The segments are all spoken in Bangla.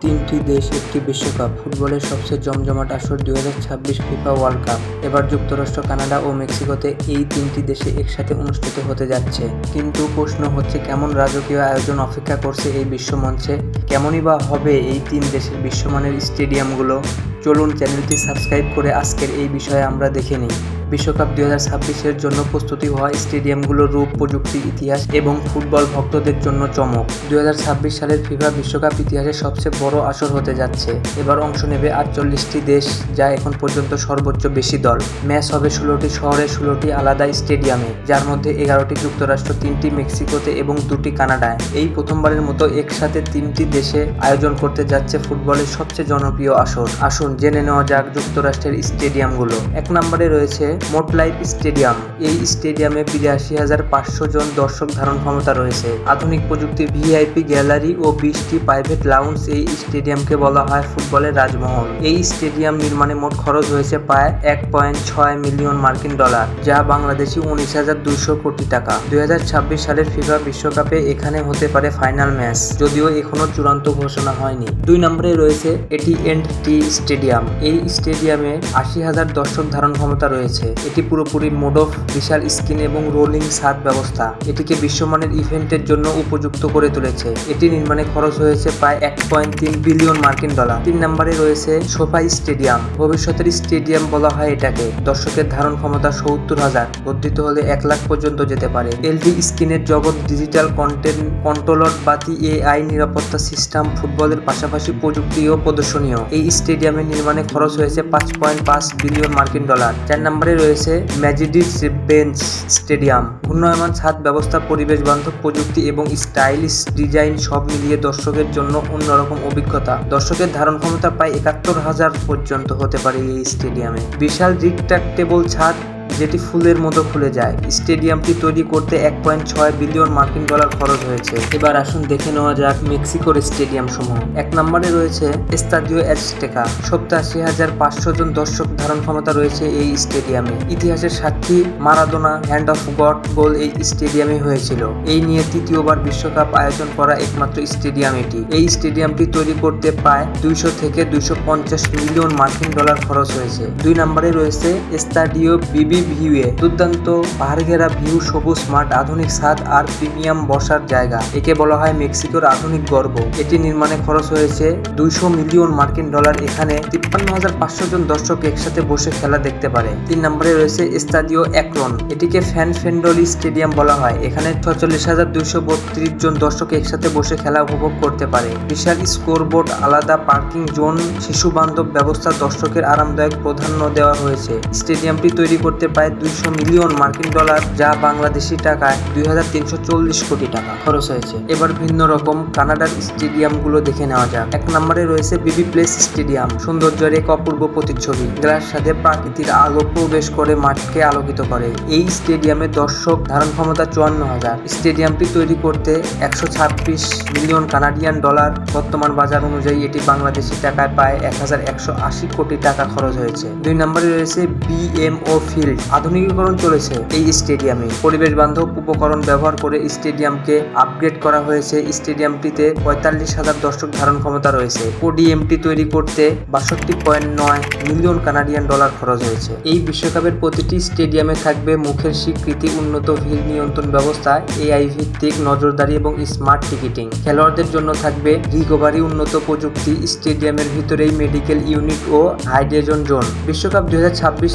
তিনটি দেশ, একটি বিশ্বকাপ। ফুটবলের সবচেয়ে জমজমাট আসর দুই হাজার ছাব্বিশ ফিফা ওয়ার্ল্ড কাপ। এবার যুক্তরাষ্ট্র, কানাডা ও মেক্সিকোতে এই তিনটি দেশে একসাথে অনুষ্ঠিত হতে যাচ্ছে। কিন্তু প্রশ্ন হচ্ছে, কেমন রাজকীয় আয়োজন অপেক্ষা করছে এই বিশ্বমঞ্চে? কেমনই বা হবে এই তিন দেশের বিশ্বমানের স্টেডিয়ামগুলো? চলুন চ্যানেলটি সাবস্ক্রাইব করে আজকের এই বিষয়ে আমরা দেখে নিই। বিশ্বকাপ দুই হাজার ছাব্বিশের জন্য প্রস্তুতি হওয়া স্টেডিয়ামগুলোর রূপ, প্রযুক্তি, ইতিহাস এবং ফুটবল ভক্তদের জন্য চমক। দুই হাজার ছাব্বিশ সালের ফিফা বিশ্বকাপ ইতিহাসের সবচেয়ে বড় আসর হতে যাচ্ছে। এবার অংশ নেবে আটচল্লিশটি দেশ, যা এখন পর্যন্ত সর্বোচ্চ বেশি দল। ম্যাচ হবে ষোলোটি শহরে, ষোলোটি আলাদা স্টেডিয়ামে, যার মধ্যে এগারোটি যুক্তরাষ্ট্র, তিনটি মেক্সিকোতে এবং দুটি কানাডায়। এই প্রথমবারের মতো একসাথে তিনটি দেশে আয়োজন করতে যাচ্ছে ফুটবলের সবচেয়ে জনপ্রিয় আসর। আসুন জেনে নেওয়া যাক যুক্তরাষ্ট্রের স্টেডিয়ামগুলো। এক নম্বরে রয়েছে মোটলাইফ স্টেডিয়াম। এই স্টেডিয়ামে বিরাশি হাজার পাঁচশো জন দর্শক ধারণ ক্ষমতা রয়েছে। আধুনিক প্রযুক্তি ভিআইপি গ্যালারি ও বিশটি প্রাইভেট লাউঞ্জ এই স্টেডিয়ামকে বলা হয় ফুটবলের রাজমহল। এই স্টেডিয়াম নির্মাণে মোট খরচ হয়েছে প্রায় এক পয়েন্ট ছয় মিলিয়ন মার্কিন ডলার, যা বাংলাদেশি উনিশ হাজার দুইশো কোটি টাকা। দুই হাজার ছাব্বিশ সালের ফিফা বিশ্বকাপে এখানে হতে পারে ফাইনাল ম্যাচ, যদিও এখনও চূড়ান্ত ঘোষণা হয়নি। দুই নম্বরে রয়েছে এটি এন্ড টি স্টেডিয়াম। এই স্টেডিয়ামে আশি হাজার দর্শক ধারণ ক্ষমতা রয়েছে। এটি পুরোপুরি মোড বিশাল স্ক্রিন এবং রোলিং ছাদ ব্যবস্থা। এটিকে বিশ্বমানের ইভেন্টের জন্য উপযুক্ত করে তুলেছে। এটি নির্মাণে খরচ হয়েছে প্রায় এক পয়েন্ট তিন বিলিয়ন মার্কিন ডলার। তিন নম্বরে রয়েছে সোফাই স্টেডিয়াম। ভবিষ্যতের স্টেডিয়াম বলা হয় এটাকে। দর্শকের ধারণ ক্ষমতা সত্তর হাজার। বর্ধিত হলে এক লাখ পর্যন্ত যেতে পারে। এলডি স্ক্রিনের জগৎ, ডিজিটাল কন্টেন্ট, কন্ট্রোলার বাতি এআই নিরাপত্তা সিস্টেম, ফুটবলের পাশাপাশি প্রযুক্তি ও প্রদর্শনীয়। এই স্টেডিয়ামের নির্মাণে খরচ হয়েছে পাঁচ পয়েন্ট পাঁচ বিলিয়ন মার্কিন ডলার। চার নম্বরে রয়েছে ম্যাজিডিস বেঞ্চ স্টেডিয়াম। ঘূর্ণায়মান ছাদ ব্যবস্থা, পরিবেশ বান্ধব প্রযুক্তি এবং স্টাইলিশ ডিজাইন সব মিলিয়ে দর্শকের জন্য অন্যরকম অভিজ্ঞতা। দর্শকের ধারণ ক্ষমতা প্রায় একাত্তর হাজার পর্যন্ত হতে পারে এই স্টেডিয়ামে। বিশাল রিট্রাক্টেবল ছাদ যেটি ফুলের মতো খুলে যায়। স্টেডিয়ামটি তৈরি করতে এক পয়েন্ট ছয় বিলিয়ন মার্কিন ডলার খরচ হয়েছে। এবার আসুন দেখে নেওয়া যাক মেক্সিকোর স্টেডিয়াম সমূহ এক নম্বরে রয়েছে স্তাদিও অ্যাজটেকা। সপ্তাশি হাজার পাঁচশো জন দর্শক ধারণ ক্ষমতা রয়েছে এই স্টেডিয়ামে। ইতিহাসের সাক্ষী Maradona hand of God goal এই স্টেডিয়ামে হয়েছিল। এই নিয়ে তৃতীয়বার বিশ্বকাপ আয়োজন করা একমাত্র স্টেডিয়াম এটি। এই স্টেডিয়ামটি তৈরি করতে প্রায় দুইশো থেকে দুইশো পঞ্চাশ মিলিয়ন মার্কিন ডলার খরচ হয়েছে। দুই নম্বরে রয়েছে স্টাডিও বিবি ভিউয়ে দুর্দান্ত পাহাড় ঘেরা ভিউ, সবুজ মাঠ আধুনিক স্বাদ আর প্রিমিয়াম বসার জায়গা। একে বলা হয় মেক্সিকোর আধুনিক গর্ব। এটি নির্মাণে খরচ হয়েছে দুইশো মিলিয়ন মার্কিন ডলার। এখানে তিপ্পান্ন হাজার পাঁচশো জন দর্শক একসাথে বসে খেলা দেখতে পারে। তিন নম্বরে রয়েছে স্টাডিও অ্যাক্রন। এটিকে ফ্যান ফেন্ডলি স্টেডিয়াম বলা হয়। এখানে ছচল্লিশ হাজার দুইশো বত্রিশ জন দর্শক একসাথে বসে খেলা উপভোগ করতে পারে। বিশাল স্কোরবোর্ড, আলাদা পার্কিং জোন শিশু বান্ধব ব্যবস্থা দর্শকের আরামদায়ক প্রাধান্য দেওয়া হয়েছে। স্টেডিয়ামটি তৈরি করতে প্রায় দুইশো মিলিয়ন মার্কিন ডলার, যা বাংলাদেশি টাকায় দুই হাজার তিনশো চল্লিশ কোটি টাকা খরচ হয়েছে। এবার ভিন্ন রকম কানাডার স্টেডিয়ামগুলো দেখে নেওয়া যাক। এক নম্বরে রয়েছে বিবি প্লেস স্টেডিয়াম, সৌন্দর্যের এক অপূর্ব প্রতিচ্ছবি। যার সাথে প্রাকৃতিক আলো প্রবেশ করে মাঠকে আলোকিত করে। এই স্টেডিয়ামে দর্শক ধারণ ক্ষমতা চুয়ান্ন হাজার। স্টেডিয়ামটি তৈরি করতে একশো ছাব্বিশ মিলিয়ন কানাডিয়ান ডলার। বর্তমান বাজার অনুযায়ী এটি বাংলাদেশি টাকায় প্রায় এক হাজার একশো আশি কোটি টাকা খরচ হয়েছে। দুই নম্বরে রয়েছে বিএমও ফিল্ড আধুনিকীকরণ চলেছে এই স্টেডিয়ামে। পরিবেশ বান্ধব উপকরণ ব্যবহার করে স্টেডিয়ামকে আপগ্রেড করা হয়েছে। স্টেডিয়ামটিতে পঁয়তাল্লিশ হাজার দর্শক ধারণ ক্ষমতা রয়েছে। পোডিএমটি তৈরি করতে বাষট্টি পয়েন্ট নয় মিলিয়ন কানাডিয়ান ডলার খরচ হয়েছে। এই বিশ্বকাপের প্রতিটি স্টেডিয়ামে থাকবে মুখের স্বীকৃতি, উন্নত ভিড় নিয়ন্ত্রণ ব্যবস্থা এআই ভিত্তিক নজরদারি এবং স্মার্ট টিকিটিং। খেলোয়াড়দের জন্য থাকবে রিকভারি উন্নত প্রযুক্তি। স্টেডিয়ামের ভিতরেই মেডিকেল ইউনিট ও হাইড্রোজন জোন। বিশ্বকাপ দুই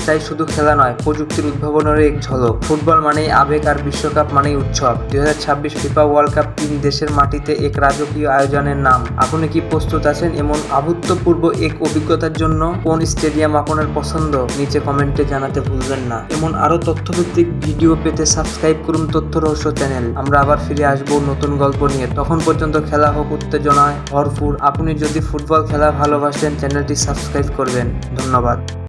তাই শুধু খেলা নয় প্রযুক্তির উদ্ভাবনের এক ঝলক। ফুটবল মানেই আবেগ আর বিশ্বকাপ মানেই উৎসব। দুই ফিফা ওয়ার্ল্ড কাপ তিন দেশের মাটিতে এক রাজকীয় আয়োজনের নাম। আপনি কি প্রস্তুত আছেন এমন অভূতপূর্ব এক অভিজ্ঞতার জন্য? কোন স্টেডিয়াম আপনার পছন্দ? নিচে কমেন্টে জানাতে ভুলবেন না। এমন আরও তথ্যভিত্তিক ভিডিও পেতে সাবস্ক্রাইব করুন তথ্য রহস্য চ্যানেল। আমরা আবার ফিরে আসব নতুন গল্প নিয়ে। তখন পর্যন্ত খেলা হোক উত্তেজনায় ভরপুর। আপনি যদি ফুটবল খেলা ভালোবাসেন, চ্যানেলটি সাবস্ক্রাইব করবেন। ধন্যবাদ।